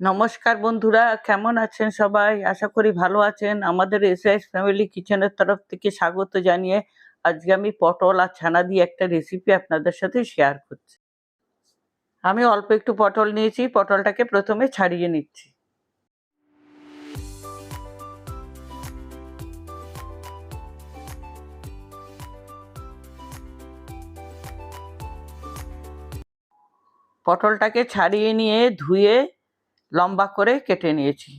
নমস্কার বন্ধুরা, কেমন আছেন সবাই? আশা করি ভালো আছেন। আমাদের এসআইএস ফ্যামিলি কিচেনের তরফ থেকে স্বাগত জানিয়ে আজকে আমি পটল আর ছানা দিয়ে একটা রেসিপি আপনাদের সাথে শেয়ার করছি। আমি অল্প একটু পটল নিয়েছি, পটলটাকে প্রথমে ছাড়িয়ে নিচ্ছি। পটলটাকে ছাড়িয়ে নিয়ে ধুয়ে লম্বা করে কেটে নিয়েছি।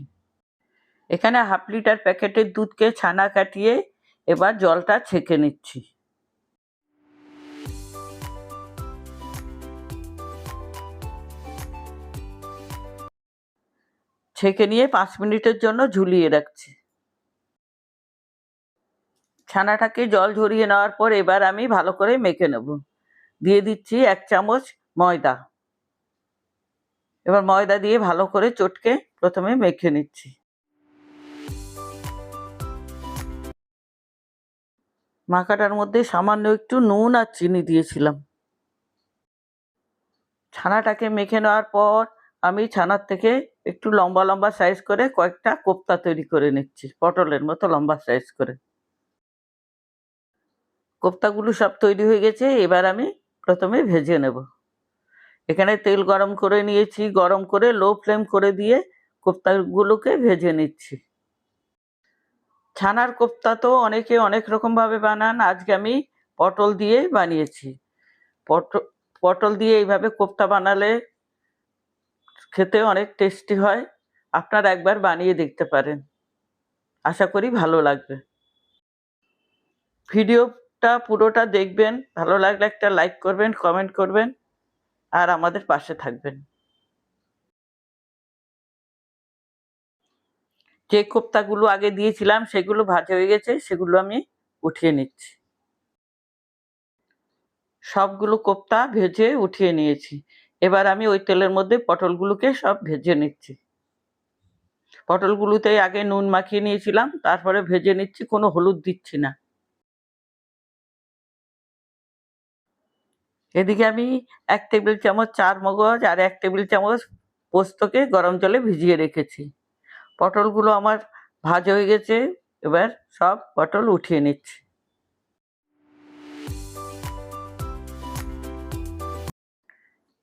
এখানে হাফ লিটার প্যাকেটের দুধকে ছানা কাটিয়ে এবার জলটা ছেঁকে নিচ্ছি। ছেঁকে নিয়ে পাঁচ মিনিটের জন্য ঝুলিয়ে রাখছি। ছানাটাকে জল ঝরিয়ে নেওয়ার পর এবার আমি ভালো করে মেখে নেব। দিয়ে দিচ্ছি এক চামচ ময়দা। এবার ময়দা দিয়ে ভালো করে চটকে প্রথমে মেখে নিচ্ছি। মাখাটার মধ্যে সামান্য একটু নুন আর চিনি দিয়েছিলাম। ছানাটাকে মেখে নেওয়ার পর আমি ছানার থেকে একটু লম্বা লম্বা সাইজ করে কয়েকটা কোপ্তা তৈরি করে নিচ্ছি, পটলের মতো লম্বা সাইজ করে। কোপ্তাগুলো সব তৈরি হয়ে গেছে, এবার আমি প্রথমে ভেজে নেব। এখানে তেল গরম করে নিয়েছি, গরম করে লো ফ্লেম করে দিয়ে কোপ্তাগুলোকে ভেজে নিচ্ছি। ছানার কোপ্তা তো অনেকে অনেক রকমভাবে বানান, আজকে আমি পটল দিয়ে বানিয়েছি। পটল পটল দিয়ে এইভাবে কোপ্তা বানালে খেতে অনেক টেস্টি হয়, আপনারা একবার বানিয়ে দেখতে পারেন। আশা করি ভালো লাগবে। ভিডিওটা পুরোটা দেখবেন, ভালো লাগলে একটা লাইক করবেন কমেন্ট করবেন। আর আমাদের পাশে থাকবেন। যে কোপ্তাগুলো আগে দিয়েছিলাম, সেগুলো ভাজা হয়ে গেছে, সেগুলো আমি উঠিয়ে নিচ্ছি। সবগুলো কোপ্তা ভেজে উঠিয়ে নিয়েছি। এবার আমি ওই তেলের মধ্যে পটলগুলোকে সব ভেজে নিচ্ছি। পটলগুলোতে আগে নুন মাখিয়ে নিয়েছিলাম, তারপরে ভেজে নিচ্ছি, কোনো হলুদ দিচ্ছি না। এদিকে আমি এক টেবিল চামচ চার মগজ আর এক টেবিল চামচ পোস্তকে গরম জলে ভিজিয়ে রেখেছি। পটলগুলো আমার ভাজা হয়ে গেছে, এবার সব পটল উঠিয়ে নিচ্ছি।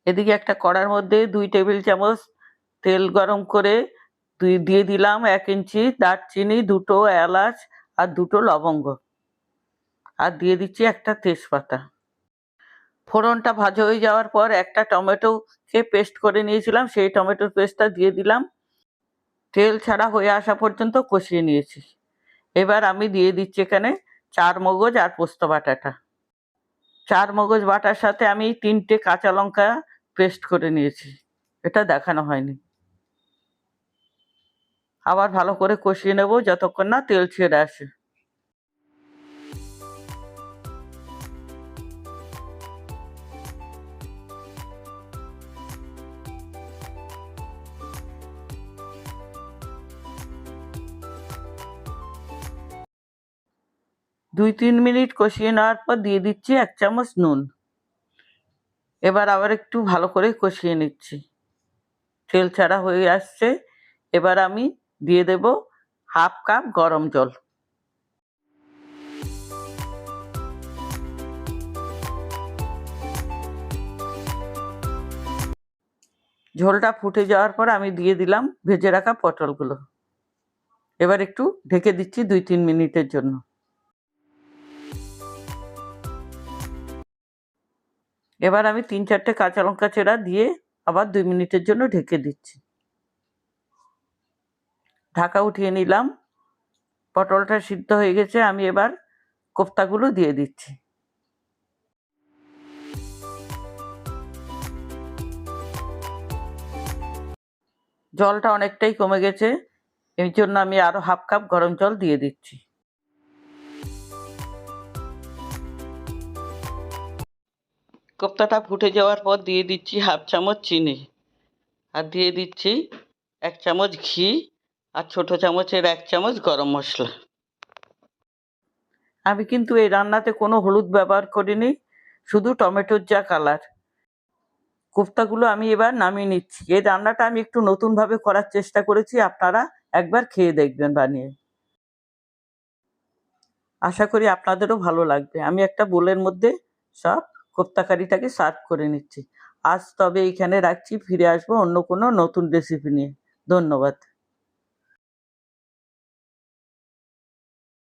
এদিকে একটা কড়ার মধ্যে দুই টেবিল চামচ তেল গরম করে দুই, দিয়ে দিলাম এক ইঞ্চি দারচিনি, দুটো এলাচ আর দুটো লবঙ্গ। আর দিয়ে দিচ্ছি একটা তেজপাতা। ফোড়নটা ভাজা হয়ে যাওয়ার পর একটা টমেটোকে পেস্ট করে নিয়েছিলাম, সেই টমেটোর পেস্টটা দিয়ে দিলাম। তেল ছাড়া হয়ে আসা পর্যন্ত কষিয়ে নিয়েছি। এবার আমি দিয়ে দিচ্ছি এখানে চার মগজ আর পোস্ত বাটাটা। চার মগজ বাটার সাথে আমি তিনটে কাঁচা লঙ্কা পেস্ট করে নিয়েছি। এটা দেখানো হয়নি। আবার ভালো করে কষিয়ে নেব, যতক্ষণ না তেল ছেড়ে আসে। দুই তিন মিনিট কষিয়ে নেওয়ার পর দিয়ে দিচ্ছি এক চামচ নুন। এবার আবার একটু ভালো করে কষিয়ে নিচ্ছি। তেল ছাড়া হয়ে আসছে। এবার আমি দিয়ে দেব হাফ কাপ গরম জল। ঝোলটা ফুটে যাওয়ার পর আমি দিয়ে দিলাম ভেজে রাখা পটলগুলো। এবার একটু ঢেকে দিচ্ছি দুই তিন মিনিটের জন্য। এবার আমি তিন চারটে কাঁচা লঙ্কা চেরা দিয়ে আবার দুই মিনিটের জন্য ঢেকে দিচ্ছি। ঢাকা উঠিয়ে নিলাম। পটলটা সিদ্ধ হয়ে গেছে, আমি এবার কোফতাগুলো দিয়ে দিচ্ছি। জলটা অনেকটাই কমে গেছে এই জন্য আমি আরও হাফ কাপ গরম জল দিয়ে দিচ্ছি। কোপ্তাটা ফুটে যাওয়ার পর দিয়ে দিচ্ছি হাফ চামচ চিনি। আর দিয়ে দিচ্ছি এক চামচ ঘি আর ছোট চামচের এক চামচ গরম মশলা। আমি কিন্তু এই রান্নাতে কোনো হলুদ ব্যবহার করিনি, শুধু টমেটোর যা কালার। কোফতাগুলো আমি এবার নামিয়ে নিচ্ছি। এই রান্নাটা আমি একটু নতুনভাবে করার চেষ্টা করেছি, আপনারা একবার খেয়ে দেখবেন বানিয়ে। আশা করি আপনাদেরও ভালো লাগবে। আমি একটা বোলের মধ্যে সব কোপ্তা কারিটাকে সার্ভ করে নিচ্ছি। আজ তবে এইখানে রাখছি, ফিরে আসব অন্য কোনো নতুন রেসিপি নিয়ে। ধন্যবাদ।